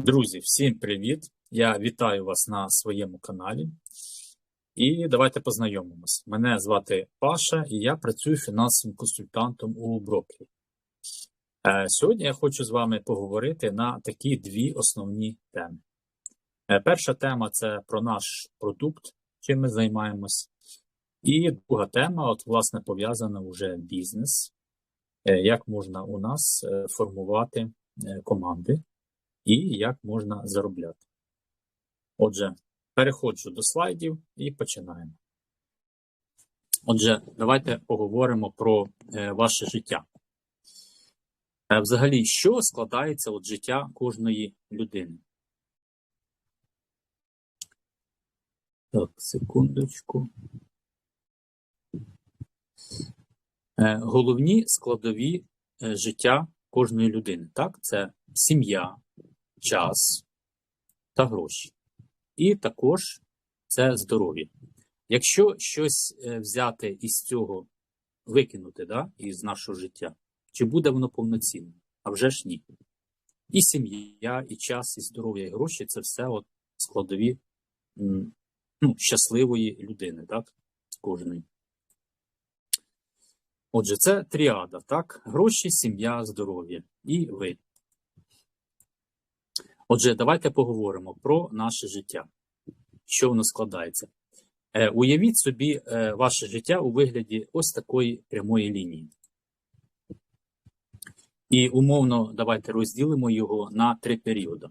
Друзі, всім привіт! Я вітаю вас на своєму каналі. І давайте познайомимось. Мене звати Паша, і я працюю фінансовим консультантом у Броклі. Е, Сьогодні я хочу з вами поговорити на такі дві основні теми. Е, Перша тема це про наш продукт, чим ми займаємось. І друга тема, от, власне, пов'язана вже бізнес, Е, як можна у нас формувати команди і як можна заробляти. Отже, переходжу до слайдів і починаємо. Отже, давайте поговоримо про е, ваше життя. Е, Взагалі, що складається від життя кожної людини? Так, секундочку. Е, Головні складові життя кожної людини. Так, це сім'я, час та гроші. І також це здоров'я. Якщо щось е, взяти із цього, викинути да, із нашого життя, чи буде воно повноцінним? А вже ж ні. І сім'я, і час, і здоров'я, і гроші це все от складові ну, щасливої людини, так? Кожної. Отже, це тріада, так? Гроші, сім'я, здоров'я і ви. Отже, давайте поговоримо про наше життя. Що воно складається? Е, уявіть собі е, ваше життя у вигляді ось такої прямої лінії. І умовно давайте розділимо його на три періоди.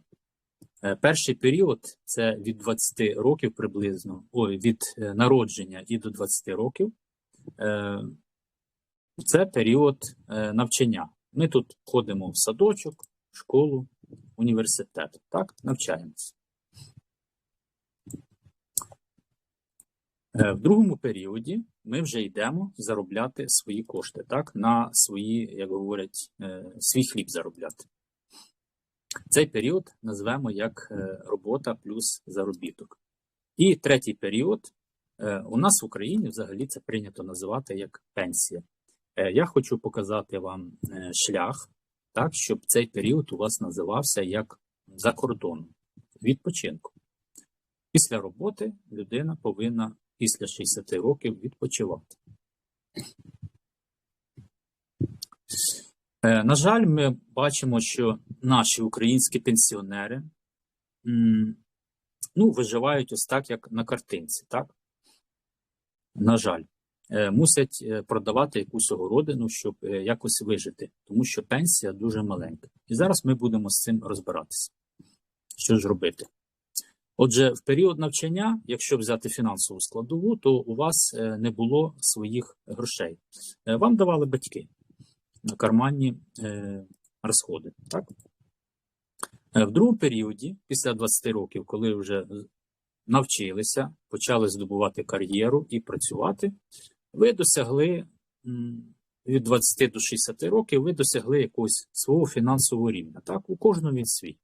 Е, перший період це від 20 років приблизно, ой, від е, народження і до 20 років. Е, це період е, навчання. Ми тут ходимо в садочок, в школу, університет. Так, навчаємося. Е, В другому періоді ми вже йдемо заробляти свої кошти, так, на свої, як говорять, е, свій хліб заробляти. Цей період назвемо як е, робота плюс заробіток. І третій період у нас в Україні взагалі це прийнято називати як пенсія. Я хочу показати вам шлях, так, щоб цей період у вас називався як за кордоном відпочинку. Після роботи людина повинна після 60 років відпочивати. Е, На жаль, ми бачимо, що наші українські пенсіонери ну, виживають ось так, як на картинці, так? На жаль, мусять е, продавати якусь огородину, щоб е, якось вижити, тому що пенсія дуже маленька. І зараз ми будемо з цим розбиратися. Що ж робити? Отже, в період навчання, якщо взяти фінансову складову, то у вас е, не було своїх грошей. Е, Вам давали батьки на карманні е, розходи. Так? Е, В другому періоді, після 20 років, коли вже навчилися, почали здобувати кар'єру і працювати, ви досягли від 20 до 60 років, ви досягли якогось свого фінансового рівня. Так? У кожного він свій.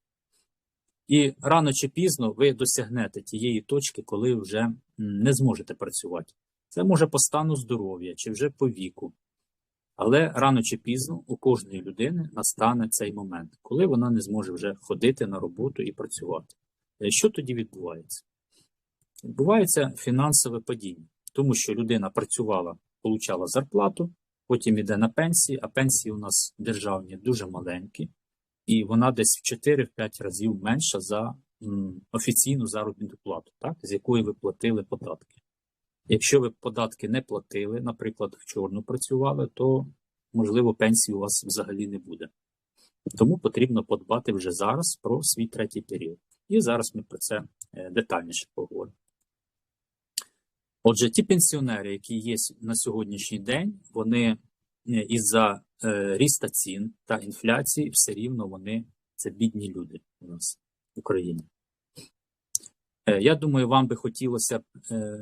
І рано чи пізно ви досягнете тієї точки, коли вже не зможете працювати. Це може по стану здоров'я чи вже по віку. Але рано чи пізно у кожної людини настане цей момент, коли вона не зможе вже ходити на роботу і працювати. Е, Що тоді відбувається? Відбувається фінансове падіння, тому що людина працювала, получала зарплату, потім йде на пенсії, а пенсії у нас державні дуже маленькі, і вона десь в 4-5 разів менша за офіційну заробітну плату, так, з якої ви платили податки. Якщо ви податки не платили, наприклад, в чорну працювали, то можливо пенсії у вас взагалі не буде. Тому потрібно подбати вже зараз про свій третій період. І зараз ми про це е, детальніше поговоримо. Отже, ті пенсіонери, які є на сьогоднішній день, вони е, із-за е, ріста цін та інфляції, все рівно вони це бідні люди у нас в Україні. Е, Я думаю, вам би хотілося б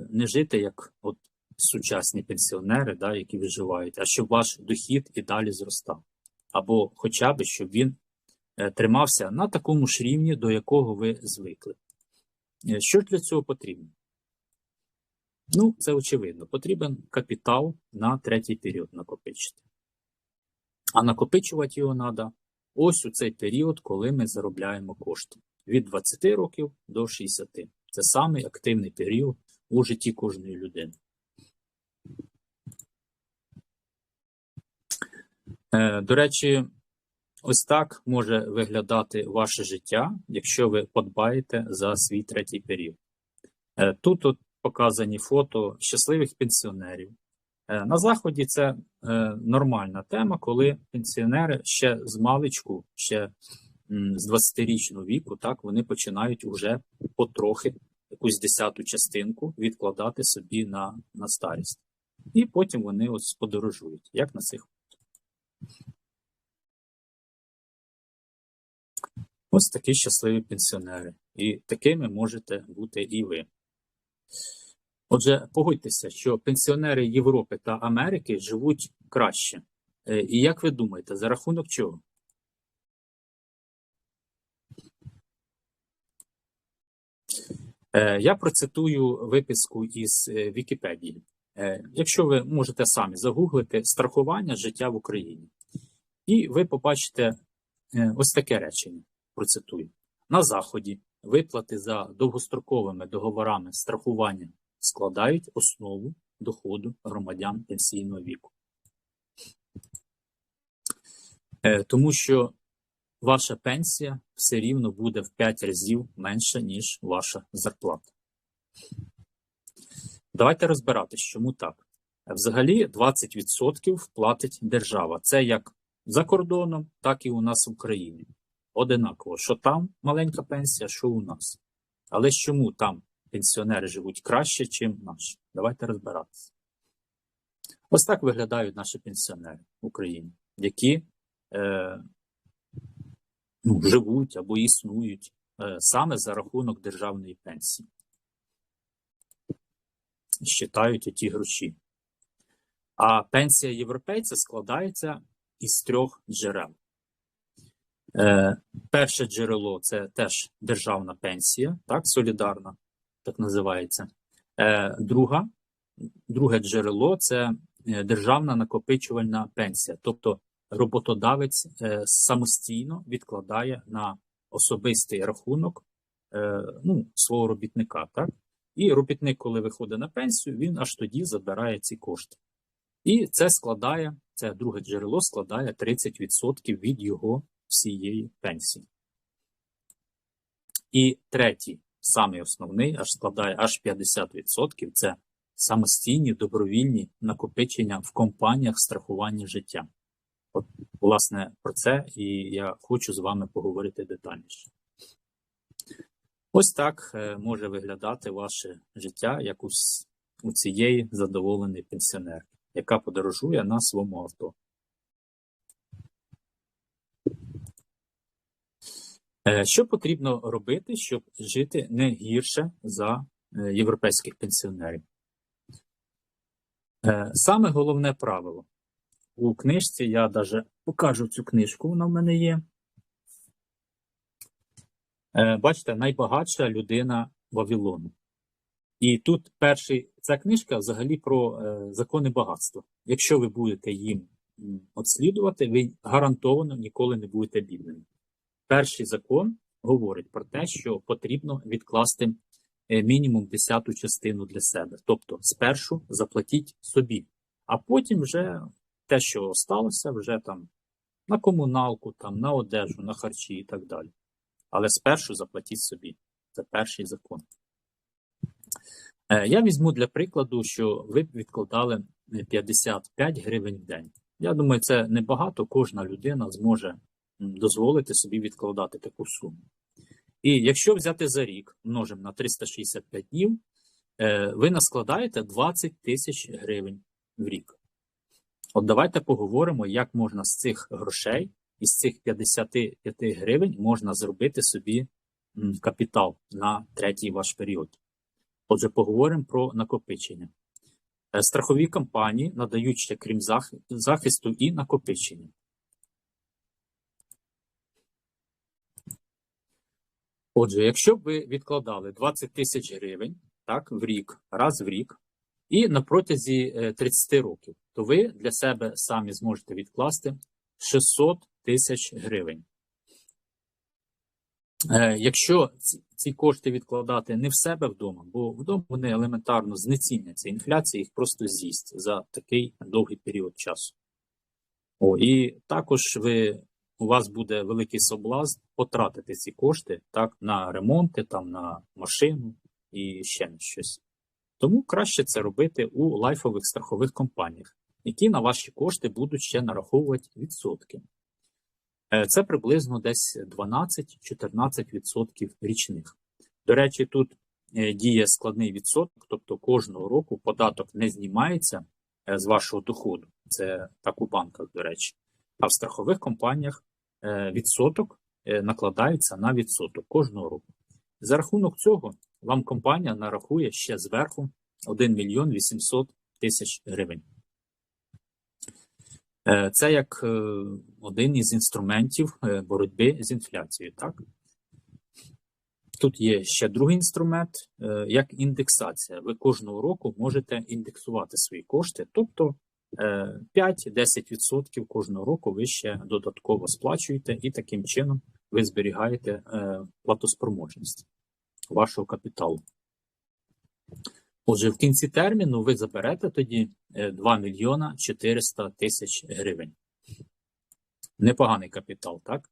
не жити як от сучасні пенсіонери, да, які виживають, а щоб ваш дохід і далі зростав. Або хоча б, щоб він тримався на такому ж рівні, до якого ви звикли. Що для цього потрібно? Ну, це очевидно. Потрібен капітал на третій період накопичити. А накопичувати його треба ось у цей період, коли ми заробляємо кошти. від 20 років до 60. Це самий активний період у житті кожної людини. Е, До речі, ось так може виглядати ваше життя, якщо ви подбаєте за свій третій період. Е, Тут от показані фото щасливих пенсіонерів. Е, На Заході це е, нормальна тема, коли пенсіонери ще з маличку, ще з 20-річного віку, так, вони починають уже потрохи якусь десяту частинку відкладати собі на, на старість. І потім вони ось подорожують, як на цих. Ось такі щасливі пенсіонери. І такими можете бути і ви. Отже, погодьтеся, що пенсіонери Європи та Америки живуть краще. Е, І як ви думаєте, за рахунок чого? Е, Я процитую виписку із е, Вікіпедії. Якщо ви можете самі загуглити страхування життя в Україні, і ви побачите ось таке речення. Процитую: на Заході виплати за довгостроковими договорами страхування складають основу доходу громадян пенсійного віку. Е, Тому що ваша пенсія все рівно буде в 5 разів менша, ніж ваша зарплата. Давайте розбиратись, чому так. Взагалі 20% платить держава. Це як за кордоном, так і у нас в Україні. Одинаково, що там маленька пенсія, що у нас. Але чому там пенсіонери живуть краще, ніж наші? Давайте розбиратися. Ось так виглядають наші пенсіонери в Україні, які е, ну, живуть або існують е, саме за рахунок державної пенсії. Считають оті гроші. А пенсія європейця складається із трьох джерел. Е, перше джерело це теж державна пенсія, так, солідарна, так називається. Е, друга, друге джерело це е, державна накопичувальна пенсія. Тобто роботодавець самостійно відкладає на особистий рахунок ну, свого робітника. Так? І робітник, коли виходить на пенсію, він аж тоді забирає ці кошти. І це складає, це друге джерело складає 30% від його всієї пенсії. І третій, самий основний, аж складає аж 50%, це самостійні добровільні накопичення в компаніях страхування життя. От, власне, про це і я хочу з вами поговорити детальніше. Ось так е, може виглядати ваше життя, як у, цієї задоволеної пенсіонерки, яка подорожує на своєму авто. Що потрібно робити, щоб жити не гірше за е, європейських пенсіонерів? Е, Саме головне правило. У книжці я навіть покажу цю книжку, вона в мене є. Е, Бачите, найбагатша людина Вавилону. І тут перший, ця книжка взагалі про е, закони багатства. Якщо ви будете їм м, от слідувати, ви гарантовано ніколи не будете бідними. Перший закон говорить про те, що потрібно відкласти е, мінімум десяту частину для себе. Тобто, спершу заплатіть собі, а потім вже те, що сталося, вже там на комуналку, там, на одежу, на харчі і так далі. Але спершу заплатіть собі. Це перший закон. Е, Я візьму для прикладу, що ви б відкладали е, 55 гривень в день. Я думаю, це небагато, кожна людина зможе дозволити собі відкладати таку суму. І якщо взяти за рік, множимо на 365 днів, е, ви наскладаєте 20 тисяч гривень в рік. От давайте поговоримо, як можна з цих грошей, із цих 55 гривень можна зробити собі капітал на третій ваш період. Отже, поговоримо про накопичення. Е, Страхові компанії надають ще, крім захисту, і накопичення. Отже, якщо б ви відкладали 20 тисяч гривень так, в рік, раз в рік, і на протязі е, 30 років, то ви для себе самі зможете відкласти 600 тисяч гривень. Е, Якщо ці- кошти відкладати не в себе вдома, бо вдома вони елементарно знеціняться, інфляція їх просто з'їсть за такий довгий період часу. О, і також ви, у вас буде великий соблазн потратити ці кошти так, на ремонти, там, на машину і ще на щось. Тому краще це робити у лайфових страхових компаніях, які на ваші кошти будуть ще нараховувати відсотки. Е, Це приблизно десь 12-14% річних. До речі, тут е, діє складний відсоток, тобто кожного року податок не знімається е, з вашого доходу. Це так у банках, до речі. А в страхових компаніях відсоток е, накладається на відсоток кожного року. За рахунок цього вам компанія нарахує ще зверху 1 мільйон 800 тисяч гривень. Е, Це як е, один із інструментів е, боротьби з інфляцією. Так? Тут є ще другий інструмент, е, як індексація. Ви кожного року можете індексувати свої кошти, тобто е, 5-10% кожного року ви ще додатково сплачуєте, і таким чином ви зберігаєте е, платоспроможність вашого капіталу. Отже, в кінці терміну ви заберете тоді е, 2 мільйона 400 тисяч гривень. Непоганий капітал, так?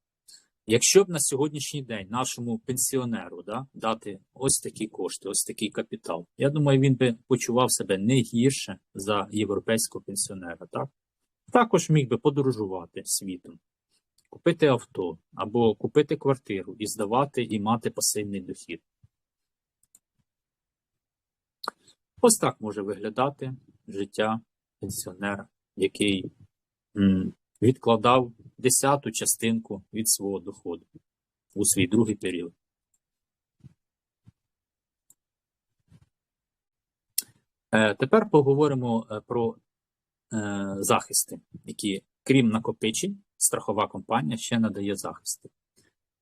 Якщо б на сьогоднішній день нашому пенсіонеру да, дати ось такі кошти, ось такий капітал, я думаю, він би почував себе не гірше за європейського пенсіонера. Так? Також міг би подорожувати світом, купити авто або купити квартиру і здавати і мати пасивний дохід. Ось так може виглядати життя пенсіонера, який відкладав десяту частинку від свого доходу у свій другий період. Е, Тепер поговоримо е, про е, захисти, які, крім накопичень, страхова компанія ще надає захисти.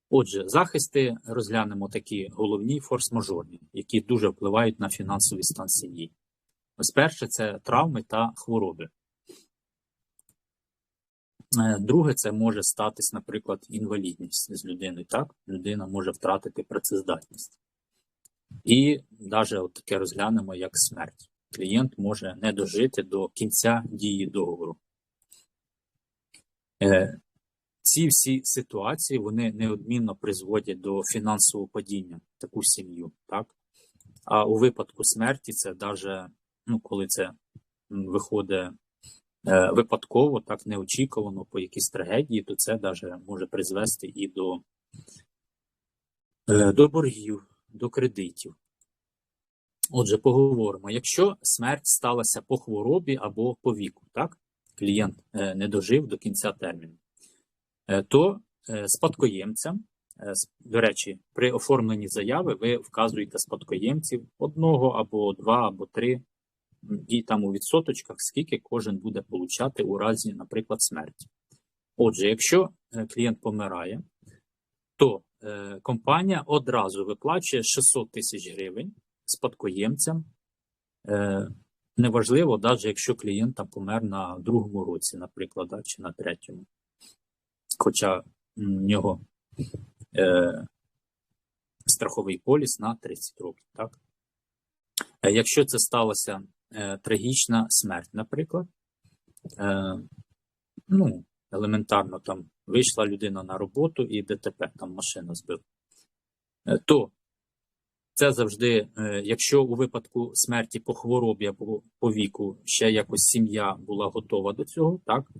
Отже, захисти розглянемо такі головні форс-мажорні, які дуже впливають на фінансовий стан сім'ї. Ось перше це травми та хвороби. Е, Друге, це може статись, наприклад, інвалідність з людиною. Так, людина може втратити працездатність. І навіть от таке розглянемо як смерть. Клієнт може не дожити до кінця дії договору. Е, Ці всі ситуації вони неодмінно призводять до фінансового падіння таку сім'ю. Так? А у випадку смерті це навіть, ну, коли це виходить випадково, так неочікувано по якійсь трагедії, то це навіть може призвести і до, е, до боргів, до кредитів. Отже, поговоримо. Якщо смерть сталася по хворобі або по віку, так? клієнт е, не дожив до кінця терміну, е, то е, спадкоємцям, е, до речі, при оформленні заяви ви вказуєте спадкоємців одного або два, або три, і там у відсоточках, скільки кожен буде получати у разі, наприклад, смерті. Отже, якщо е, клієнт помирає, то е, компанія одразу виплачує 600 тисяч гривень спадкоємцям. Е, неважливо, навіть якщо клієнт там помер на другому році, наприклад, да, чи на третьому. Хоча в нього е, страховий поліс на 30 років. Так? Якщо це сталася е, трагічна смерть, наприклад, е, ну, елементарно там вийшла людина на роботу і ДТП, там машина збила, е, то це завжди, е, якщо у випадку смерті по хворобі або по віку ще якось сім'я була готова до цього, так,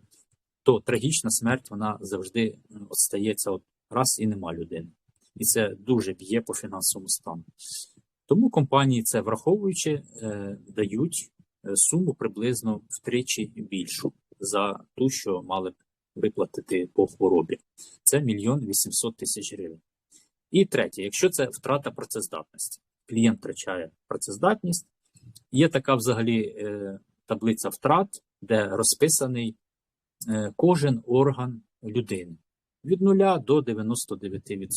то трагічна смерть вона завжди м, от стається от раз і нема людини. І це дуже б'є по фінансовому стану. Тому компанії це враховуючи, е, дають е, суму приблизно втричі більшу за ту, що мали б виплатити по хворобі. Це мільйон вісімсот тисяч гривень. І третє, якщо це втрата працездатності, клієнт втрачає працездатність, є така взагалі е, таблиця втрат, де розписаний кожен орган людини від 0 до 99%.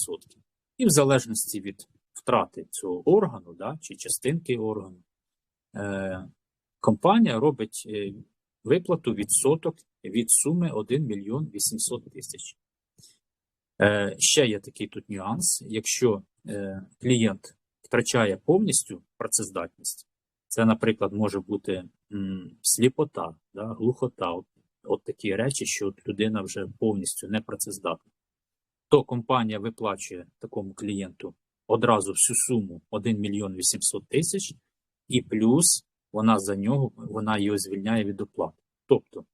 І в залежності від втрати цього органу да, чи частинки органу, е, компанія робить е, виплату відсоток від суми 1 мільйон 800 тисяч. Е, ще є такий тут нюанс. Якщо е, клієнт втрачає повністю працездатність, це, наприклад, може бути м, сліпота, да, глухота, от, от такі речі, що людина вже повністю не працездатна, то компанія виплачує такому клієнту одразу всю суму 1 мільйон 800 тисяч, і плюс вона за нього вона його звільняє від оплати. Тобто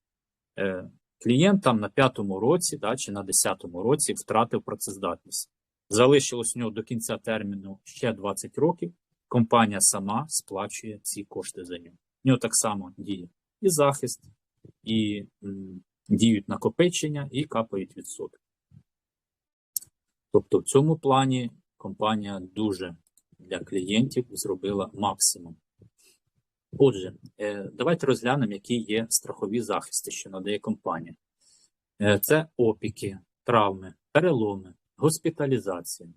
е, клієнт там на п'ятому році да, чи на десятому році втратив працездатність. Залишилось у нього до кінця терміну ще 20 років. Компанія сама сплачує ці кошти за нього. У нього так само діє і захист, і м, діють накопичення, і капають відсотки. Тобто, в цьому плані компанія дуже для клієнтів зробила максимум. Отже, е, давайте розглянемо, які є страхові захисти, що надає компанія. Е, Це опіки, травми, переломи, госпіталізація,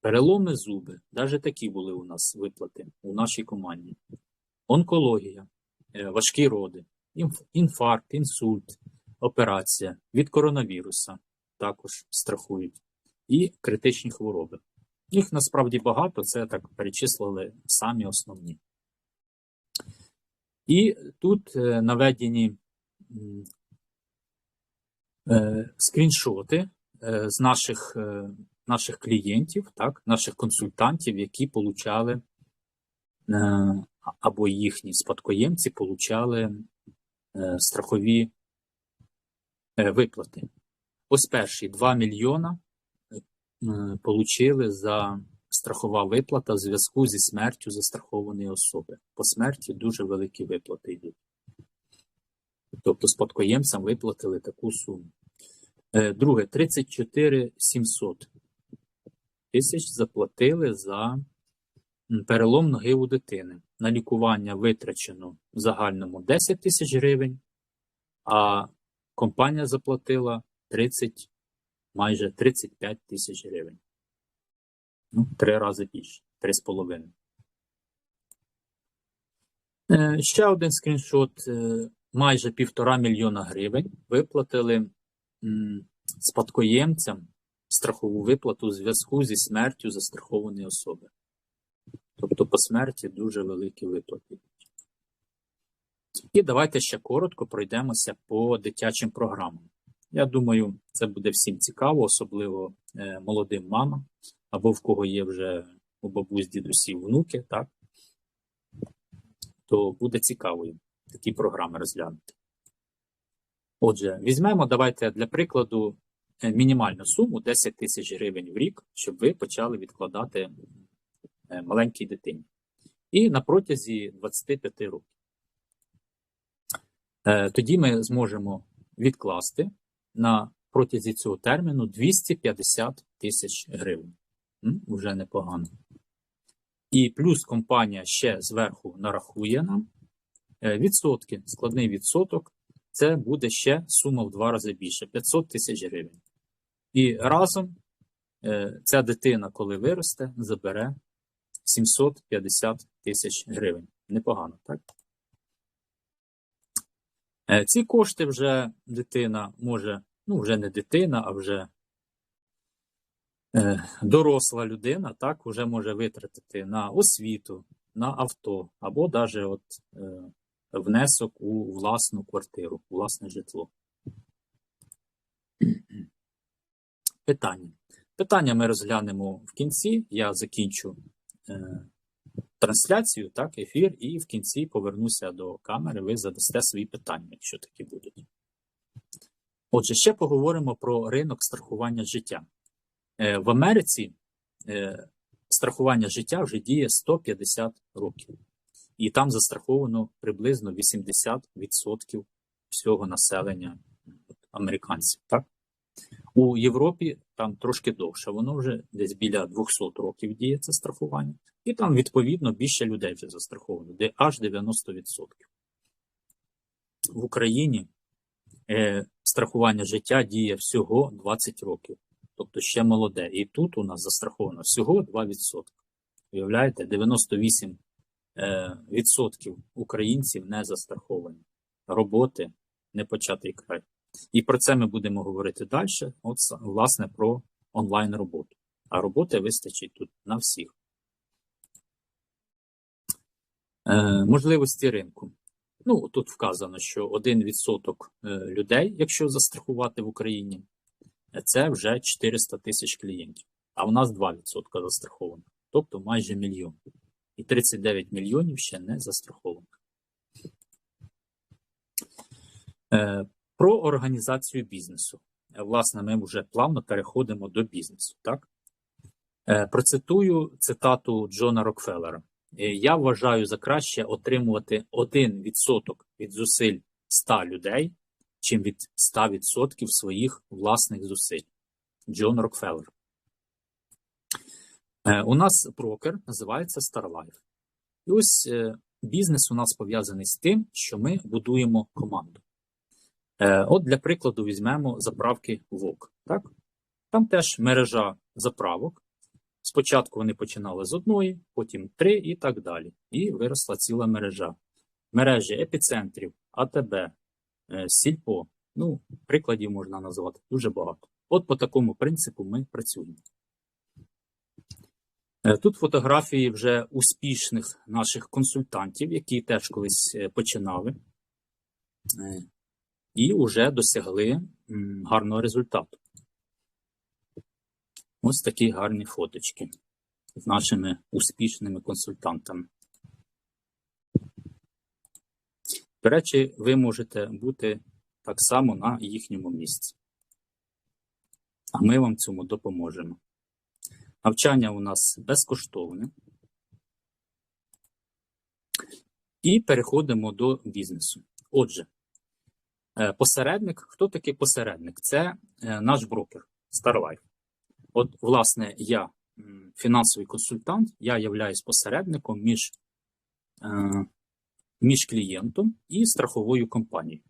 переломи зуби. Навіть такі були у нас виплати у нашій команді. Онкологія, е, важкі роди, інфаркт, інсульт, операція від коронавіруса також страхують. І критичні хвороби. Їх насправді багато, це так перечислили самі основні. І тут е, наведені е, скріншоти е, з наших, наших клієнтів, так, наших консультантів, які получали або їхні спадкоємці получали страхові виплати. Ось перший 2 мільйона получили за страхова виплата в зв'язку зі смертю застрахованої особи. По смерті дуже великі виплати йдуть. Тобто спадкоємцям виплатили таку суму. Е, Друге, 34 700 тисяч заплатили за перелом ноги у дитини. На лікування витрачено в загальному 10 тисяч гривень, а компанія заплатила 30, майже 35 тисяч гривень. Ну, три рази більше, три з половиною. Е, Ще один скріншот. е, Майже півтора мільйона гривень виплатили спадкоємцям страхову виплату у зв'язку зі смертю застрахованої особи. Тобто по смерті дуже великі виплати. І давайте ще коротко пройдемося по дитячим програмам. Я думаю, це буде всім цікаво, особливо е, молодим мамам, або в кого є вже у бабусь, дідусів, внуки, так? То буде цікавою такі програми розглянути. Отже, візьмемо, давайте для прикладу е, мінімальну суму 10 тисяч гривень в рік, щоб ви почали відкладати е, маленькій дитині. І на протязі 25 років. Тоді ми зможемо відкласти на протязі цього терміну 250 тисяч гривень. М, Уже непогано. І плюс компанія ще зверху нарахує нам е, відсотки, складний відсоток. Це буде ще сума в два рази більше 500 тисяч гривень. І разом е, ця дитина, коли виросте, забере 750 тисяч гривень. Непогано, так? Е, Ці кошти вже дитина може, ну вже не дитина, а вже е, доросла людина, так, вже може витратити на освіту, на авто, або навіть от, е, внесок у власну квартиру, у власне житло. Питання. Питання ми розглянемо в кінці. Я закінчу трансляцію, так, ефір, і в кінці повернуся до камери. Ви задасте свої питання, якщо такі будуть. Отже, ще поговоримо про ринок страхування життя. Е, В Америці е, страхування життя вже діє 150 років, і там застраховано приблизно 80% всього населення американців. Так? У Європі там трошки довше, воно вже десь біля 200 років діє це страхування, і там, відповідно, більше людей вже застраховано, де аж 90%. В Україні е, страхування життя діє всього 20 років, тобто ще молоде. І тут у нас застраховано всього 2%. Уявляєте, 98% е, відсотків українців не застраховані. Роботи не початий край. І про це ми будемо говорити далі. От, власне, про онлайн роботу. А роботи вистачить тут на всіх. Е, можливості ринку. Ну, тут вказано, що 1% е, людей, якщо застрахувати в Україні, е, це вже 400 тисяч клієнтів. А в нас 2% застрахованих, тобто майже мільйон. І 39 мільйонів ще не застрахованих. Е, Про організацію бізнесу. Е, Власне, ми вже плавно переходимо до бізнесу. Так? Е, Процитую цитату Джона Рокфеллера. Е, Я вважаю за краще отримувати 1% від зусиль 100 людей, чим від 100% своїх власних зусиль. Джон Рокфеллер. У нас брокер називається StarLife. І ось бізнес у нас пов'язаний з тим, що ми будуємо команду. Е, От для прикладу візьмемо заправки ВОК. Так? Там теж мережа заправок. Спочатку вони починали з одної, потім три і так далі. І виросла ціла мережа. Мережі епіцентрів, АТБ, е, Сільпо. Ну, прикладів можна назвати дуже багато. От по такому принципу ми працюємо. Е, Тут фотографії вже успішних наших консультантів, які теж колись починали і вже досягли гарного результату. Ось такі гарні фоточки з нашими успішними консультантами. До речі, ви можете бути так само на їхньому місці. А ми вам цьому допоможемо. Навчання у нас безкоштовне. І переходимо до бізнесу. Отже, посередник. Хто такий посередник? Це е, наш брокер StarLife. От, власне, я фінансовий консультант, я являюсь посередником між, е, між клієнтом і страховою компанією.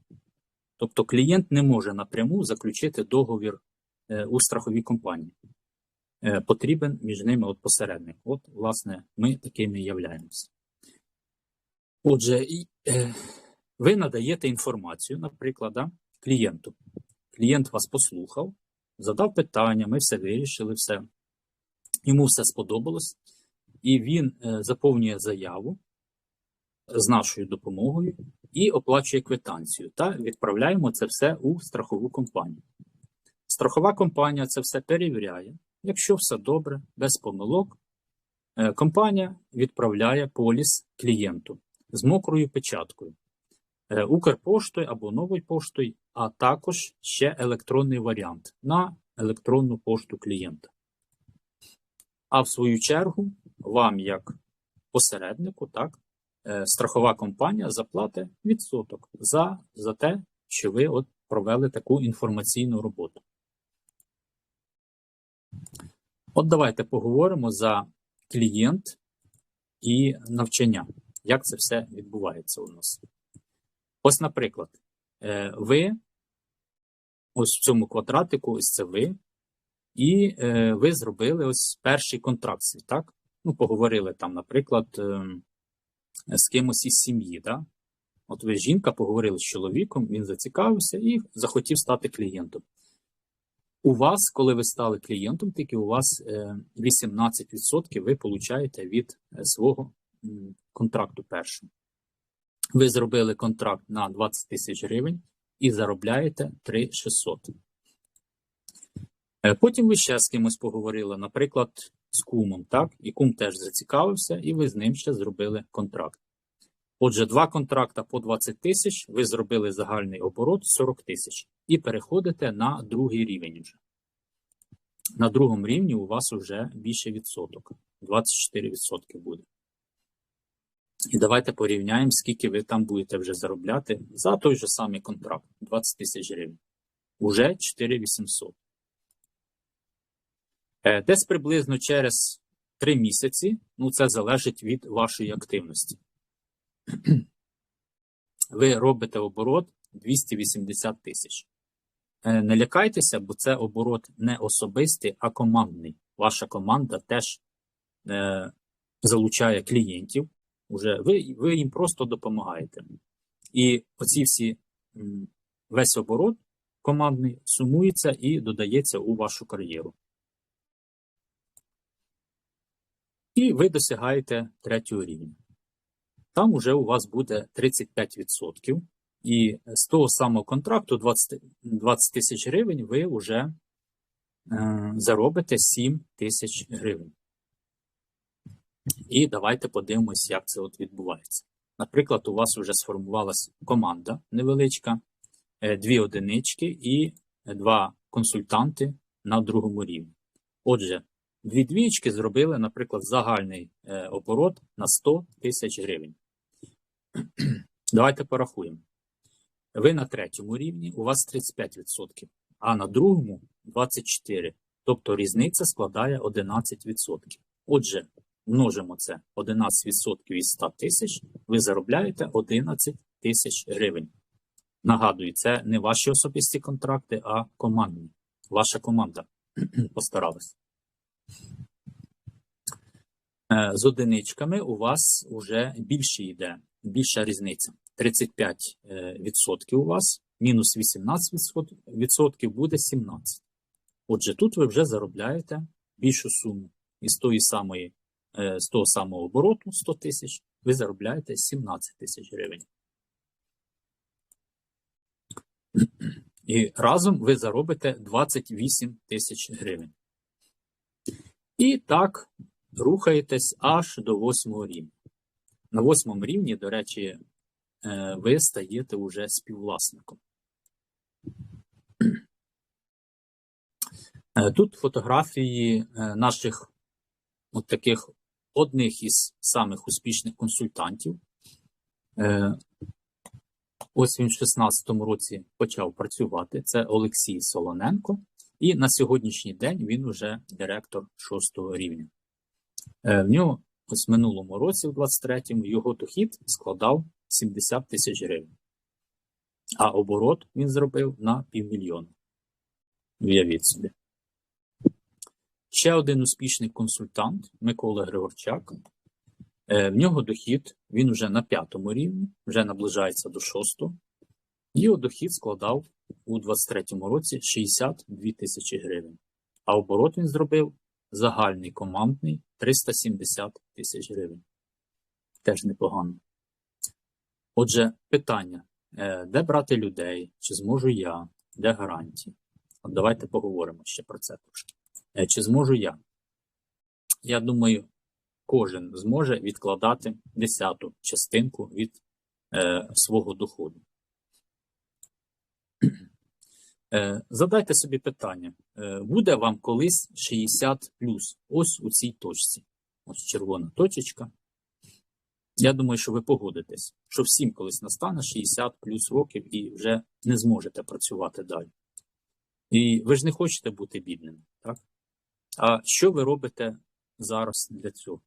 Тобто клієнт не може напряму заключити договір е, у страховій компанії. Е, Потрібен між ними от посередник. От, власне, ми такими являємося. Отже, і, е, ви надаєте інформацію, наприклад, да, клієнту. Клієнт вас послухав, задав питання, ми все вирішили, все. Йому все сподобалось, і він е, заповнює заяву з нашою допомогою і оплачує квитанцію. Та відправляємо це все у страхову компанію. Страхова компанія це все перевіряє. Якщо все добре, без помилок, е, компанія відправляє поліс клієнту з мокрою печаткою. Е, Укрпоштою або новою поштою, а також ще електронний варіант на електронну пошту клієнта. А в свою чергу, вам, як посереднику, так, е, страхова компанія заплатить відсоток за, за те, що ви от провели таку інформаційну роботу. От давайте поговоримо за клієнт і навчання. Як це все відбувається у нас? Ось, наприклад, е, ви, ось в цьому квадратику, ось це ви, і е, ви зробили ось перший контракт так? Ну, поговорили там, наприклад, е, з кимось із сім'ї, да? От ви жінка поговорили з чоловіком, він зацікавився і захотів стати клієнтом. У вас, коли ви стали клієнтом, тільки у вас е, 18% ви получаєте від свого контракту першого. Ви зробили контракт на 20 тисяч гривень і заробляєте 3600. Е, Потім ви ще з кимось поговорили, наприклад, з кумом, так? І кум теж зацікавився, і ви з ним ще зробили контракт. Отже, два контракта по 20 тисяч, ви зробили загальний оборот 40 тисяч і переходите на другий рівень вже. На другому рівні у вас вже більше відсоток. 24% буде. І давайте порівняємо, скільки ви там будете вже заробляти за той же самий контракт 20 тисяч гривень. Уже 4800. Е, Десь приблизно через 3 місяці, ну це залежить від вашої активності. Ви робите оборот 280 тисяч. Е, Не лякайтеся, бо це оборот не особистий, а командний. Ваша команда теж е, залучає клієнтів. Уже ви ви їм просто допомагаєте. І оці всі весь оборот командний сумується і додається у вашу кар'єру. І ви досягаєте третього рівня. Там уже у вас буде 35%. І з того самого контракту 20 20 тисяч гривень ви вже е, заробите 7 тисяч гривень. І давайте подивимось, як це от відбувається. Наприклад, у вас вже сформувалася команда невеличка, е, дві одинички і два консультанти на другому рівні. Отже, дві двічки зробили, наприклад, загальний е, оборот на 100 тисяч гривень. Давайте порахуємо. Ви на третьому рівні, у вас 35%, а на другому 24%. Тобто різниця складає 11%. Отже, множимо це 11% із 100 тисяч, ви заробляєте 11 тисяч гривень. Нагадую, це не ваші особисті контракти, а командні. Ваша команда постаралась. Е, З одиничками у вас вже більше йде, більша різниця. 35% е, у вас, мінус 18% буде 17. Отже, тут ви вже заробляєте більшу суму. Із тої самої, з того самого обороту 100 тисяч, ви заробляєте 17 тисяч гривень. І разом ви заробите 28 тисяч гривень. І так рухаєтесь аж до восьмого рівня. На восьмому рівні, до речі, е, ви стаєте уже співвласником. Е, Тут фотографії е, наших от таких одних із самих успішних консультантів. Е, Ось він в 16-му році почав працювати. Це Олексій Солоненко. І на сьогоднішній день він вже директор 6 рівня. Е, В нього ось в минулому році, в 23-му, його дохід складав 70 тисяч гривень. А оборот він зробив на півмільйона. Уявіть собі. Ще один успішний консультант Микола Григорчак. Е, В нього дохід, він вже на п'ятому рівні, вже наближається до шостого. Його дохід складав у 23-му році 62 тисячі гривень. А оборот він зробив загальний командний 370 тисяч гривень. Теж непогано. Отже, питання: е, де брати людей? Чи зможу я? Де гарантії? От давайте поговоримо ще про це трошки. Е, Чи зможу я? Я думаю, кожен зможе відкладати десяту частинку від е, свого доходу. Е, задайте собі питання: е, буде вам колись 60 плюс? Ось у цій точці. Ось червона точечка. Я думаю, що ви погодитесь, що всім колись настане 60 плюс років і вже не зможете працювати далі. І ви ж не хочете бути бідними? А що ви робите зараз для цього?